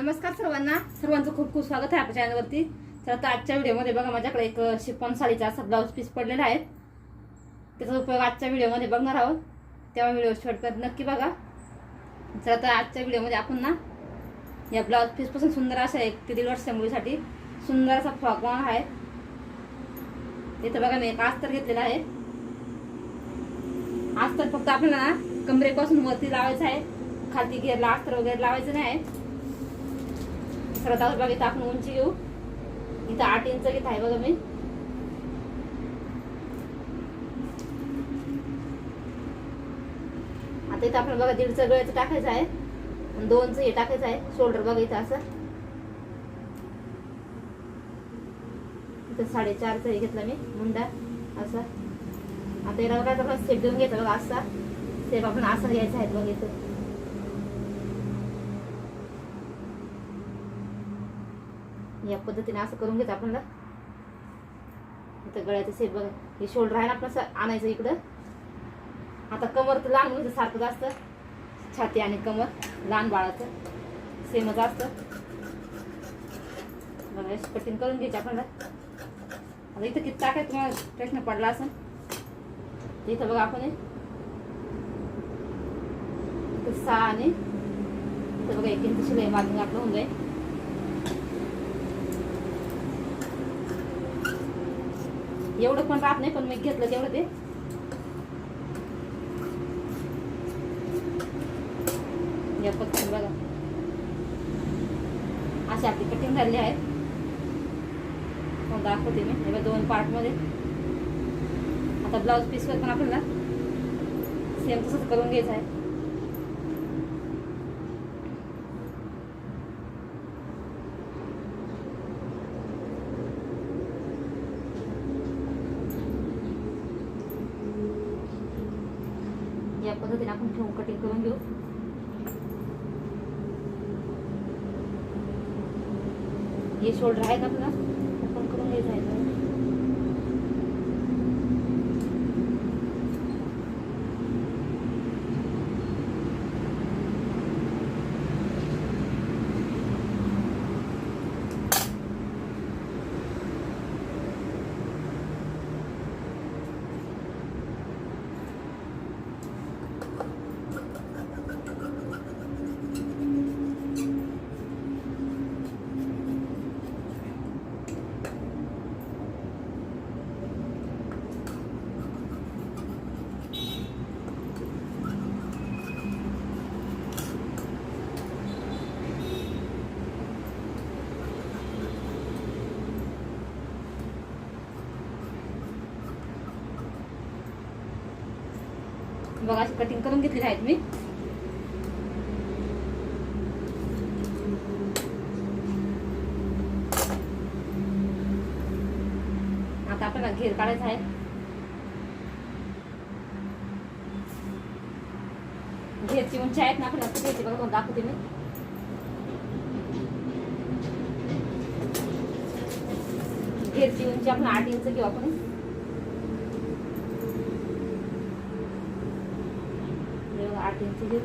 नमस्कार सर्वांना. सर्वांचं खूप खूप स्वागत आहे आपल्या चॅनलवरती तर आता आजच्या व्हिडिओमध्ये बघा माझ्याकडे एक शिफॉन साडीचा असा ब्लाऊज पीस पडलेला आहे. त्याचा उपयोग आजच्या व्हिडिओमध्ये बघणार आहोत. तेव्हा व्हिडिओ शॉर्टकट नक्की बघा. तर आता आजच्या व्हिडिओमध्ये आपण ना या ब्लाऊज पीसपासून सुंदर असा एक ते दीड वर्षाच्या मुलीसाठी सुंदर असा फ्रॉक बनवणार आहे. इथं बघा मी एक अस्तर घेतलेला आहे. अस्तर फक्त आपल्याला ना कमरेपासून वरती लावायचं आहे. खालती घेरला अस्तर वगैरे लावायचं नाही आहे. सर्वात अगोदर बघा इथं आपण उंची घेऊ. इथं आठ इंच घेत आहे बघा मी. आता इथं आपण बघा दीडचं गळ्याचं टाकायचं आहे. आणि दोनचं हे टाकायचं आहे. शोल्डर बघा इथं असं. इथं साडेचारचं हे घेतलं मी मुंडा. असं. आता याला काय आपण सेप देऊन घ्यायचा बघा असा. सेप आपण असा घ्यायचा आहे बघा इथं. या पद्धतीने असं करून घेतो आपण इथं गळ्याचं सेप बघा. हे शोल्डर आहे ना आपलं आणायचं इकडं. आता कमर तर लहान मुलीचं सारखं जास्त छाती आणि कमर लहान बाळाचं. सेमच असतं. बघा कटिंग करून घ्यायची आपण आता इथं किती टाकाय तुम्हाला? प्रश्न पडला असं इथं बघा आपण सहा आणि इथं बघा एक इंच शिलाई मागून आपलं होऊन जाईल. एवढं पण राहत नाही पण मी घेतलं तेवढं ते. या पद्धतीने बघा. अशी आपली कटिंग झालेली आहे दाखवते मी. हे दोन पार्टमध्ये आता ब्लाऊज पीसवर पण आपल्याला सेम तसंच करून घ्यायचं आहे या पद्धतीने आपण ठेवून कटिंग करून घेऊ. हे शोल्डर आहेत आपला. आपण करून घ्यायचं आहे बघा अशी कटिंग करून घेतलेली आहेत मी. आता आपल्याला घेर काढायचा आहे. घेरची उंची आहेत ना आपण घ्यायची. बघा दाखवते मी. घेरची उंची आपण आठ इंच घेऊ आपण हे बघा, आठ इंच घेऊ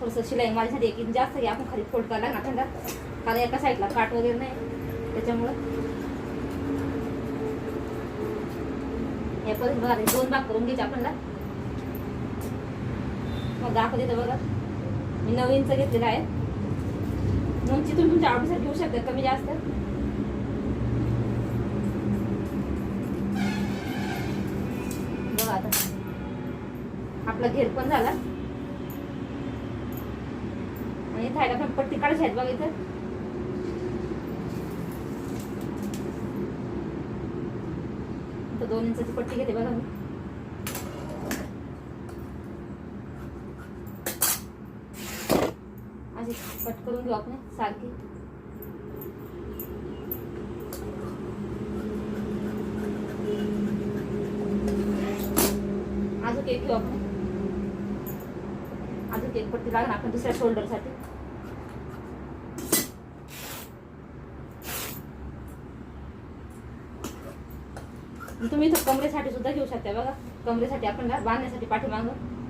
थोडंसं शिलाई माझ्यासाठी एक इंच जास्त घ्या आपण खाली फोल्ड करायला ना थंडा. कारण एका साईडला काट वगैरे नाही. त्याच्यामुळं. हे पद्धतीने बघा दोन भाग करून घ्यायचे आपल्याला. मग दाखवते तर बघा. मी नऊ इंच घेतलेला आहे. उंची तुम्ही तुमच्या आवडीसाठी घेऊ शकता कमी जास्त? बघा आता. आपला घेर पण झाला. आणि थायला पण पट्टी काढायची आहेत बघा इथं. इथं दोन इंचाची पट्टी घेते बघा मी. कट करून घेऊ आपण सारखी. अजून केक घेऊ आपण. अजून केक पट्टी लागणार आपण दुसऱ्या शोल्डरसाठी तुम्ही इथं कमरेसाठी सुद्धा घेऊ शकता बघा. कमरेसाठी आपण बांधण्यासाठी पाठीमागं.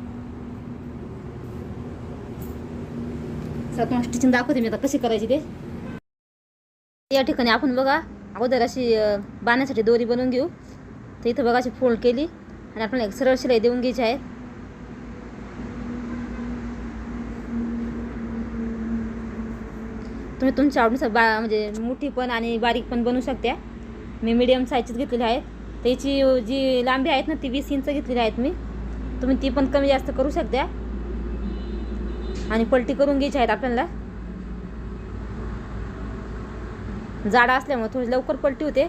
सर तुम्हाला स्टिचिंग दाखवते मी आता कशी करायची ते. या ठिकाणी आपण बघा अगोदर अशी बांधण्यासाठी दोरी बनवून घेऊ. तर इथं बघा अशी फोल्ड केली आणि आपण एक सरळ शिलाई देऊन घ्यायची आहे. तुम्ही तुमच्या आवडीनुसार बा म्हणजे मोठी पण आणि बारीक पण बनवू शकता मी मीडियम साईजचीच घेतलेली आहे. त्याची जी लांबी आहेत ना ती वीस इंच घेतलेली आहेत मी. तुम्ही ती पण कमी जास्त करू शकता आणि पलटी करून घ्यायची आहेत आपल्याला. जाडा असल्यामुळे थोडी लवकर पलटी होते.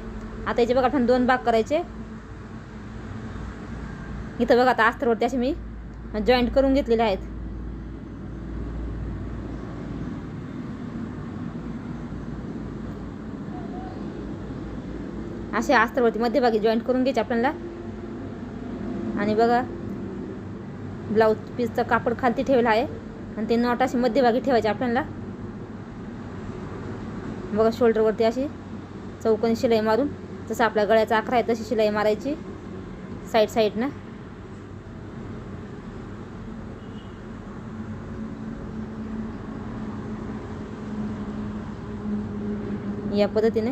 आता याचे बघा आपण दोन भाग करायचे. इथं बघा आता अस्तरवरती असे मी जॉईंट करून घेतलेले आहेत. असे अस्तरवरती मध्यभागी जॉईंट करून घ्यायचे आपल्याला. आणि बघा ब्लाऊज पीसचं कापड खालती ठेवलं आहे. आणि ते नॉट असे मध्यभागी ठेवायचे आपल्याला. बघा शोल्डरवरती अशी चौकोनी शिलाई मारून जसं आपल्या गळ्याचा आकार आहे तशी शिलाई मारायची साईड साईडनं या पद्धतीने.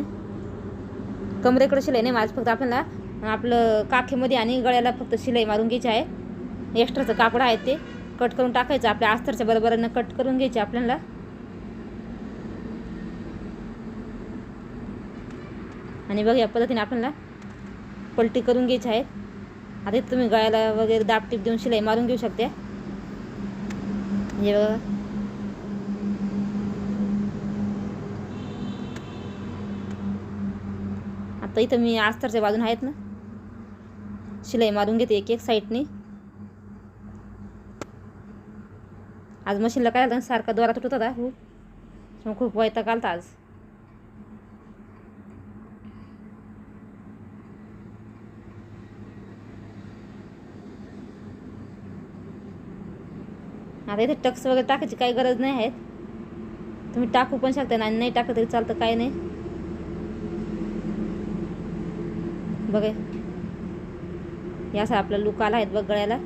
कमरेकडे शिलाई नाही मारायची फक्त आपल्याला आपलं काखेमध्ये आणि गळ्याला फक्त शिलाई मारून घ्यायची आहे. एक्स्ट्राचं कापड आहे ते. कट करून टाकायचं आपल्या अस्तरच्या बरोबरीनं कट करून घ्यायचे आपल्याला. आणि बघ या पद्धतीने आपल्याला पलटी करून घ्यायची आहे. आता इथं तुम्ही गळ्याला वगैरे दाब टीप देऊन शिलाई मारून घेऊ शकते. म्हणजे बघा. आता इथं मी अस्तरच्या बाजून आहेत ना. शिलाई मारून घेते एक एक साईडने. आज मशीनला काय झालं? सारखा दोरा तुटत होता. खूप मग खूप वैताग आलता आज. आता इथे टक्स वगैरे टाकायची काही गरज नाही आहेत. तुम्ही टाकू पण शकता आणि नाही टाकलं तरी चालतं काही नाही. बघा. याचा आपला लुक आला आहेत बघ गळ्याला.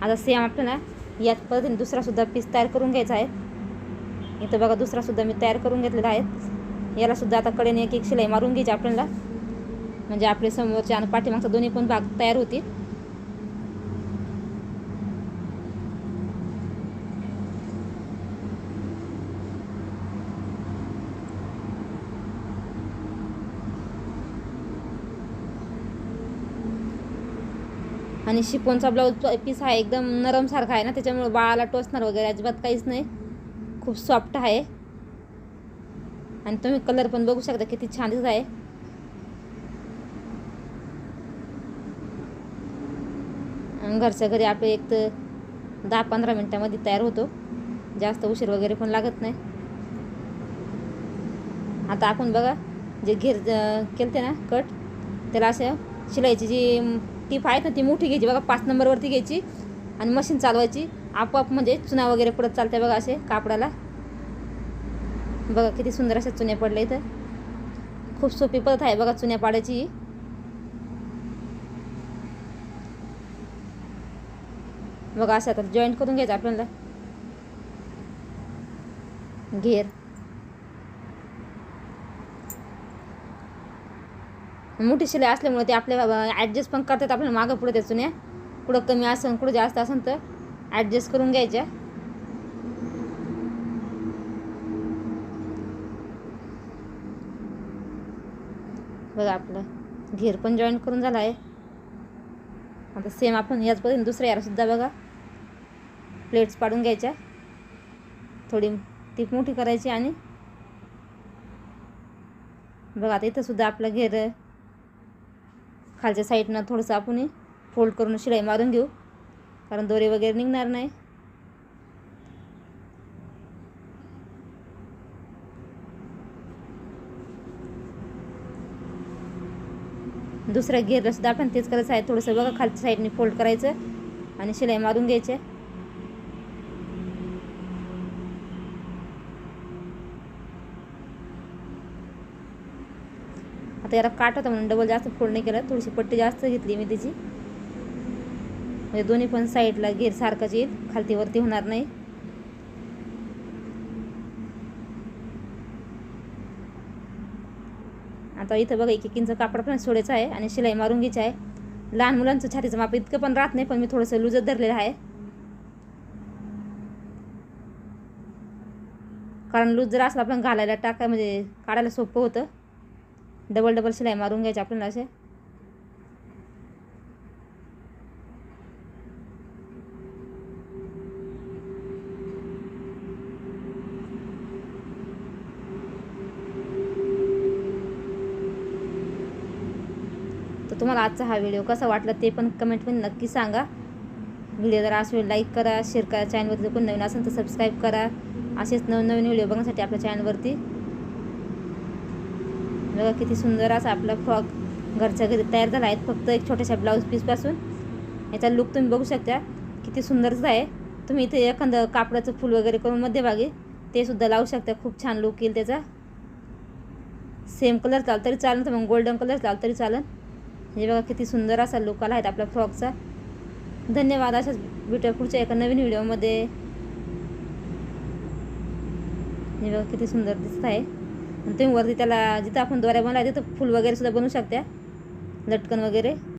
आता सेम आपल्याला याच पद्धतीने दुसरासुद्धा पीस तयार करून घ्यायचा आहे. इथं बघा दुसरासुद्धा मी तयार करून घेतलेला आहे. यालासुद्धा आता कडेने एक एक शिलाई मारून घ्यायची आपल्याला. म्हणजे आपले समोरचे आणि पाठीमागचा दोन्ही पण भाग तयार होतील. आणि शिपोनचा ब्लाऊज पीस हा एकदम नरमसारखा आहे ना त्याच्यामुळे बाळाला टोचणार वगैरे अजिबात काहीच नाही. खूप सॉफ्ट आहे. आणि तुम्ही कलर पण बघू शकता किती छान दिसत आहे. घरच्या घरी आपलं एक तर दहा पंधरा मिनटामध्ये तयार होतो. जास्त उशीर वगैरे पण लागत नाही. आता आपण बघा जे घेर केलते ना कट त्याला असं शिलाईची जी टीप आहे ना ती मोठी घ्यायची बघा पाच नंबरवरती घ्यायची आणि मशीन चालवायची. आपोआप म्हणजे चुना वगैरे पडत चालते बघा असे कापडाला. बघा किती सुंदर अशा चुन्या पडल्या इथं. खूप सोपी पद्धत आहे बघा चुन्या पाडायची बघा असं आता जॉईंट करून घ्यायचं आपल्याला. घेर. मोठी शिलाई असल्यामुळे ते आपल्या ॲडजस्ट पण करतात आपल्याला मागं पुढे त्या या. कुठं कमी असेल कुठं जास्त असेल तर ॲडजस्ट करून घ्यायच्या. बघा आपलं घेर पण जॉईन करून झाला आहे. आता सेम आपण याच पद्धतीने दुसऱ्या यारसुद्धा बघा. प्लेट्स पाडून घ्यायच्या. थोडी टीप मोठी करायची आणि बघा आता इथंसुद्धा आपलं घेर खालच्या साईडनं थोडंसं आपण फोल्ड करून शिलाई मारून घेऊ. कारण दोरे वगैरे निघणार नाही. दुसऱ्या घेरला सुद्धा आपण तेच करायचं आहे. थोडंसं बघा खालच्या साईडने फोल्ड करायचं आणि शिलाई मारून घ्यायचे आता याला काट होता म्हणून डबल जास्त फोड नाही केलं. थोडीशी पट्टी जास्त घेतली मी त्याची म्हणजे दोन्ही पण साईडला घेर सारखाच येईल. खालती वरती होणार नाही. आता इथं बघा एक एक कापड पण सोडायचं आहे आणि शिलाई मारून घ्यायची आहे. लहान मुलांचं छातीचं माप इतकं पण राहत नाही पण मी थोडंसं लुजत धरलेलं आहे. कारण लूज जर असला आपण घालायला टाकाय म्हणजे काढायला सोपं होतं. डबल डबल शिलाई मारून घ्यायची आपल्याला असे. तर तुम्हाला आजचा हा व्हिडिओ कसा वाटला ते पण कमेंटमध्ये नक्की सांगा. व्हिडिओ जर असेल लाईक करा शेअर करा चॅनलवरती कोण नवीन असेल तर सबस्क्राईब करा. असेच नवनवीन व्हिडिओ बघण्यासाठी आपल्या चॅनलवरती बघा किती सुंदर असा आपला फ्रॉक घरच्या घरी तयार झाला आहे. फक्त एक छोट्याशा ब्लाऊज पीसपासून. याचा लुक तुम्ही बघू शकता. किती सुंदरच आहे. तुम्ही इथे एखादं कापडाचं फूल वगैरे करून मध्यभागी ते सुद्धा लावू शकता. खूप छान लुक येईल त्याचा. सेम कलर चाल तरी चालेल तर मग गोल्डन कलर चाल तरी चालेल हे बघा किती सुंदर असा लुक आला आहे आपल्या फ्रॉकचा. धन्यवाद अशाच भेटूया पुढच्या एका नवीन व्हिडिओमध्ये. हे बघा किती सुंदर दिसत आहे. तुम्ही वरती त्याला जिथं आपण दोऱ्या बनवला तिथं फूल वगैरे सुद्धा बनवू शकता. लटकन वगैरे.